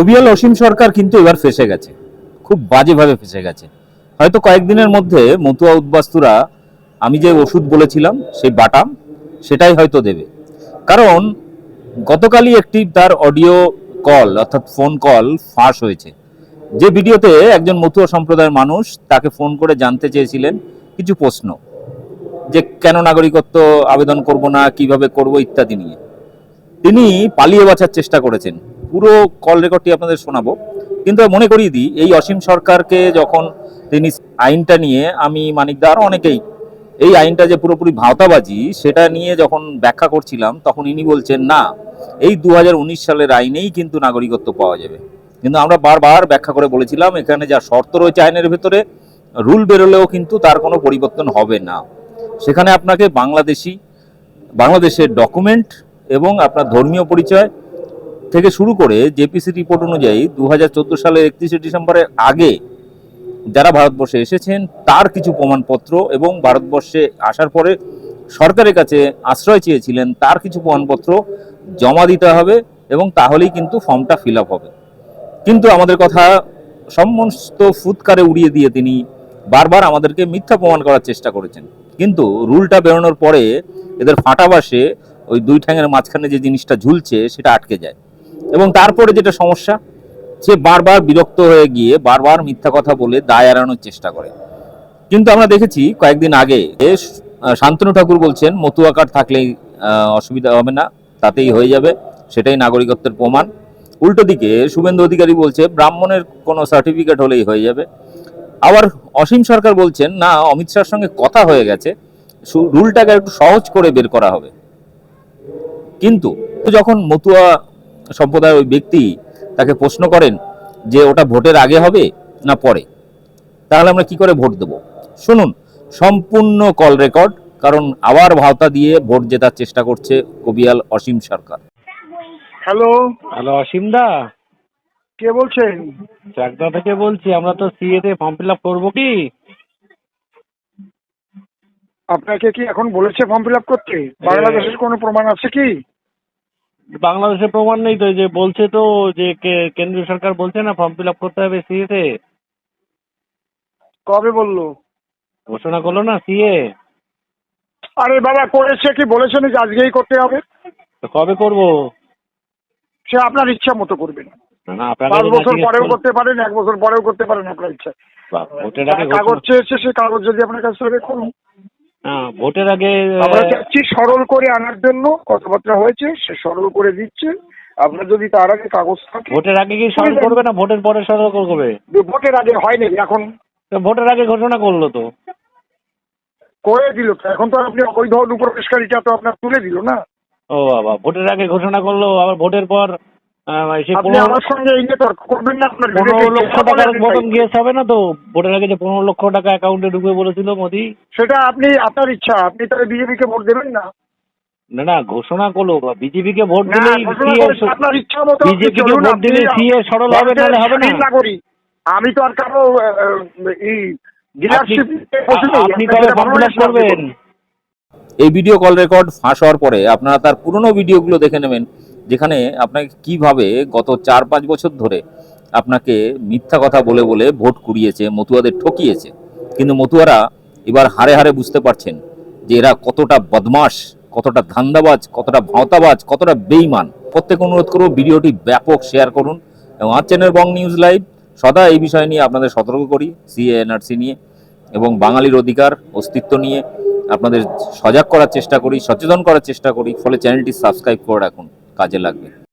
কবিয়াল অসীম সরকার কিন্তু এবার ফেসে গেছে। খুব বাজেভাবে ফেসে গেছে। হয়তো কয়েকদিনের মধ্যে মতুয়া উদ্বাস্তুরা, আমি যে ওষুধ বলেছিলাম, সেই বাটাম সেটাই হয়তো দেবে। কারণ গতকালই একটি তার অডিও কল, অর্থাৎ ফোন কল ফাঁস হয়েছে। যে ভিডিওতে একজন মতুয়া সম্প্রদায়ের মানুষ তাকে ফোন করে জানতে চেয়েছিলেন কিছু প্রশ্ন। যে কেন নাগরিকত্ব আবেদন করব না, কীভাবে করব ইত্যাদি নিয়ে। তিনি পালিয়ে বাঁচার চেষ্টা করেছেন। পুরো কল রেকর্ডটি আপনাদের শোনাবো। কিন্তু মনে করিয়ে দিই, এই অসীম সরকারকে যখন তিনি আইনটা নিয়ে, আমি মানিকদা অনেকেই, এই আইনটা যে পুরোপুরি ভাওতাবাজি, সেটা নিয়ে যখন ব্যাখ্যা করছিলাম, তখন ইনি বলছেন, না, এই দু হাজার উনিশ সালের আইনেই কিন্তু নাগরিকত্ব পাওয়া যাবে। কিন্তু আমরা বারবার ব্যাখ্যা করে বলেছিলাম, এখানে যা শর্ত রয়েছে আইনের ভেতরে, রুল বেরোলেও কিন্তু তার কোনো পরিবর্তন হবে না। সেখানে আপনাকে বাংলাদেশি, বাংলাদেশের ডকুমেন্ট এবং আপনার ধর্মীয় পরিচয় থেকে শুরু করে জেপিসি রিপোর্ট অনুযায়ী দু হাজার চোদ্দ সালের একত্রিশে ডিসেম্বরের আগে যারা ভারতবর্ষে এসেছেন, তার কিছু প্রমাণপত্র এবং ভারতবর্ষে আসার পরে সরকারের কাছে আশ্রয় চেয়েছিলেন, তার কিছু প্রমাণপত্র জমা দিতে হবে এবং তাহলেই কিন্তু ফর্মটা ফিল হবে। কিন্তু আমাদের কথা সমস্ত ফুৎকারে উড়িয়ে দিয়ে তিনি বারবার আমাদেরকে মিথ্যা প্রমাণ করার চেষ্টা করেছেন। কিন্তু রুলটা বেরোনোর পরে এদের ফাটাবাসে ওই দুই ঠ্যাঙের মাঝখানে যে জিনিসটা ঝুলছে, সেটা আটকে যায়। এবং তারপরে যেটা সমস্যা, সে বারবার বিরক্ত হয়ে গিয়ে বারবার মিথ্যা কথা বলে দায় এড়ানোর চেষ্টা করে। কিন্তু আমরা দেখেছি কয়েকদিন আগে শান্তনু ঠাকুর বলছেন মতুয়া কার্ড থাকলেই অসুবিধা হবে না, তাতেই হয়ে যাবে, সেটাই নাগরিকত্বের প্রমাণ। উল্টো দিকে শুভেন্দু অধিকারী বলছে, ব্রাহ্মণের কোনো সার্টিফিকেট হলেই হয়ে যাবে। আবার অসীম সরকার বলছেন, না, অমিত শাহর সঙ্গে কথা হয়ে গেছে রুলটাকে একটু সহজ করে বের করা হবে। কিন্তু যখন মতুয়া সম্প্রদায়ের ওই ব্যক্তি তাকে প্রশ্ন করেন যে ওটা ভোটের আগে হবে না পরে? তাহলে আমরা কি করে ভোট দেব? শুনুন সম্পূর্ণ কল রেকর্ড কারণ আবার ভাওতা দিয়ে ভোট জেতার চেষ্টা করছে কবিয়াল অসীম সরকার। হ্যালো হ্যালো অসীম দা। কে বলছেন? চাকদা থেকে বলছি আমরা তো সিএ তে ফর্ম ফিল আপ করব কি? আপনাকে কি এখন বলেছে ফর্ম ফিল আপ করতে? বাংলাদেশের কোনো প্রমাণ আছে কি? বাংলাদেশে প্রমাণ নেই তো এই যে বলছে তো যে কেন্দ্রীয় সরকার বলছে না ফর্ম ফিল আপ করতে হবে সিএ তে। কবে বলল? ঘোষণা করল না সিএ আরে বাবা করেছে কি? বলেছেন যে আজকেই করতে হবে? তো কবে করব? সে আপনার ইচ্ছা মতো করবেন না। না পাঁচ বছর পরেও করতে পারেন এক বছর পরেও করতে পারেন আপনার ইচ্ছা। কাগজ চেয়েছে সে কাগজ যদি আপনার কাছে করুন। ভোটের আগে আমরা চাচ্ছি সরল করে আনার জন্য কথাবার্তা হয়েছে সে সরল করে দিচ্ছে। আপনার যদি তার আগে কাগজ থাকে ভোটের আগে কি সরল করবে না? ভোটের পরে সরল করবে? ভোটের আগে হয়নি এখন ভোটের আগে ঘোষণা করল তো। করে দিল তো এখন তো আপনি অবৈধ অনুপ্রবেশকারীটা তো আপনার তুলে দিল না। ও বাবা ভোটের আগে ঘোষণা করল আবার ভোটের পর আপনি পনেরো আমার সঙ্গে এই নিয়ে তর্ক করবেন না আপনার পনেরো লক্ষ টাকার মতন সেটাই। হবে না তো? ভোটের আগে যে পনেরো লক্ষ টাকা অ্যাকাউন্টে ঢুকে বলেছিল মোদি। সেটা আপনি আপনার ইচ্ছা আপনি তাহলে বিজেপিকে ভোট দেবেন না? না না ঘোষণা করল বিজেপি কে ভোট দিলেই ঘোষণা CA করেছে, আপনার ইচ্ছা মতো আপনি বিজেপি কে ভোট দিলে সিএ সরল হবে না। নাগরিক। আমি তো আর কারও এই আপনি আপনি কবে ফর্ম করবেন। এই ভিডিও কল রেকর্ড ফাঁস হওয়ার পরে আপনারা তার পুরনো ভিডিওগুলো দেখে নেবেন। যেখানে আপনাকে কীভাবে গত চার পাঁচ বছর ধরে আপনাকে মিথ্যা কথা বলে বলে ভোট কুড়িয়েছে, মতুয়াদের ঠকিয়েছে। কিন্তু মতুয়ারা এবার হারে হারে বুঝতে পারছেন যে এরা কতটা বদমাস কতটা ধান্দাবাজ, কতটা ভাঁওতাবাজ, কতটা বেইমান প্রত্যেক অনুরোধ করব ভিডিওটি ব্যাপক শেয়ার করুন এবং আর চ্যানেল বং নিউজ লাইভ সদা এই বিষয় নিয়ে আপনাদের সতর্ক করি সিএ এনআরসি নিয়ে এবং বাঙালির অধিকার, অস্তিত্ব নিয়ে আপনাদের সজাগ করার চেষ্টা করি, সচেতন করার চেষ্টা করি, ফলে চ্যানেলটি সাবস্ক্রাইব করে রাখুন। কাজে লাগবে।